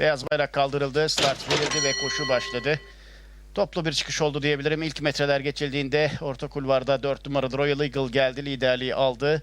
Beyaz bayrak kaldırıldı, start verildi ve koşu başladı. Toplu bir çıkış oldu diyebilirim. İlk metreler geçildiğinde orta kulvarda 4 numaralı Royal Eagle geldi, liderliği aldı.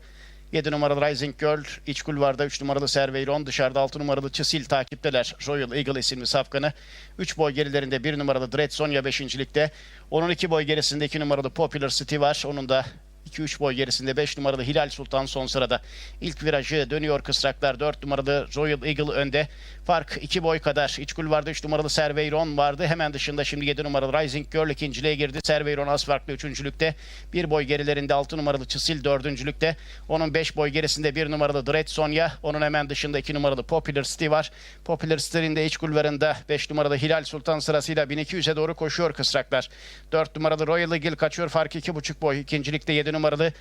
7 numaralı Rising Girl, iç kulvarda 3 numaralı Cerveyron, dışarıda 6 numaralı Çisil takipteler. Royal Eagle isimli safkanı. 3 boy gerilerinde 1 numaralı Dread Sonya 5. ligde. Onun 2 boy gerisinde 2 numaralı Popular City var. Onun da 2-3 boy gerisinde 5 numaralı Hilal Sultan son sırada. İlk virajı dönüyor kısraklar. 4 numaralı Royal Eagle önde. Fark 2 boy kadar. İç kulvarda 3 numaralı Cerveyron vardı. Hemen dışında şimdi 7 numaralı Rising Girl ikinciliğe girdi. Cerveyron az farklı üçüncülükte. 1 boy gerilerinde 6 numaralı Çisil dördüncülükte. Onun 5 boy gerisinde 1 numaralı Dread Sonya. Onun hemen dışında 2 numaralı Popular City var. Popular City'nin de iç kulvarında 5 numaralı Hilal Sultan sırasıyla 1200'e doğru koşuyor kısraklar. 4 numaralı Royal Eagle kaçıyor. Fark 2,5 boy. İkincilikte 7 numaralı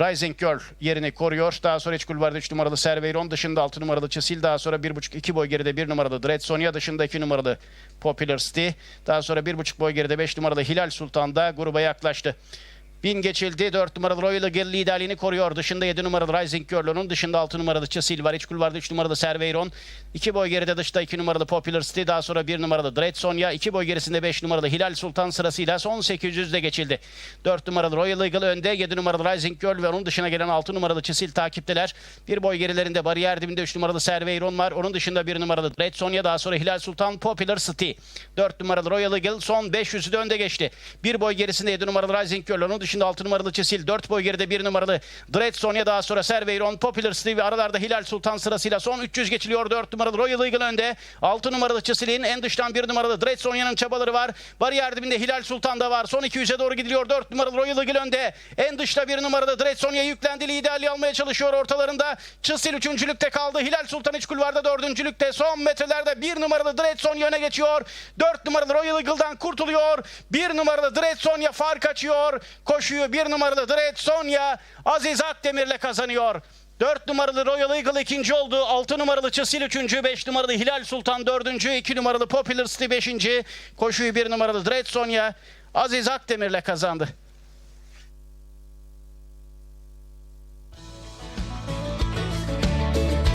Rising Girl yerini koruyor. Daha sonra iç kulvarda 3 numaralı Cerveyron dışında 6 numaralı Çisil. Daha sonra 1,5-2 boy geride 1 numaralı Dread Sonya dışında 2 numaralı Popular City. Daha sonra 1,5 boy geride 5 numaralı Hilal Sultan da gruba yaklaştı. Bin geçildi. 4 numaralı Royal Eagle liderliğini koruyor. Dışında 7 numaralı Rising Girl onun. Dışında 6 numaralı Çisil var. İç kulvarda 3 numaralı Cerveyron. 2 boy geride dışta 2 numaralı Popular City. Daha sonra 1 numaralı Dread Sonya. 2 boy gerisinde 5 numaralı Hilal Sultan sırasıyla son 800'de geçildi. 4 numaralı Royal Eagle önde. 7 numaralı Rising Girl ve onun dışına gelen 6 numaralı Çisil takipteler. 1 boy gerilerinde bariyer dibinde 3 numaralı Cerveyron var. Onun dışında 1 numaralı Dread Sonya. Daha sonra Hilal Sultan Popular City. 4 numaralı Royal Eagle son 500'ü de önde geçti. 1 boy gerisinde 7 numaralı Rising Girl. Onun dışında 6 numaralı Çisil. 4 boy geride 1 numaralı Dread Sonya. Daha sonra Cerveyron Popular City ve aralarda Hilal Sultan sırasıyla son 300 geçiliyor. 4 numaralı Royal Eagle önde. 6 numaralı Çisil'in en dıştan 1 numaralı Dread Sonya'nın çabaları var. Bariyer dibinde Hilal Sultan da var. Son 200'e doğru gidiliyor. 4 numaralı Royal Eagle önde. En dışta 1 numaralı Dread Sonya yüklendi. Liderliği almaya çalışıyor ortalarında. Çisil 3. kaldı. Hilal Sultan iç kulvarda 4. Son metrelerde 1 numaralı Dread Sonya öne geçiyor. 4 numaralı Royal Eagle'dan kurtuluyor. 1 numaralı Dread Sonya fark açıyor. Koşuyu 1 numaralı Dread Sonya Aziz Akdemir'le kazanıyor. 4 numaralı Royal Eagle ikinci oldu. 6 numaralı Çisil üçüncü. 5 numaralı Hilal Sultan dördüncü. 2 numaralı Popular City beşinci. Koşuyu 1 numaralı Dread Sonya Aziz Akdemir'le kazandı.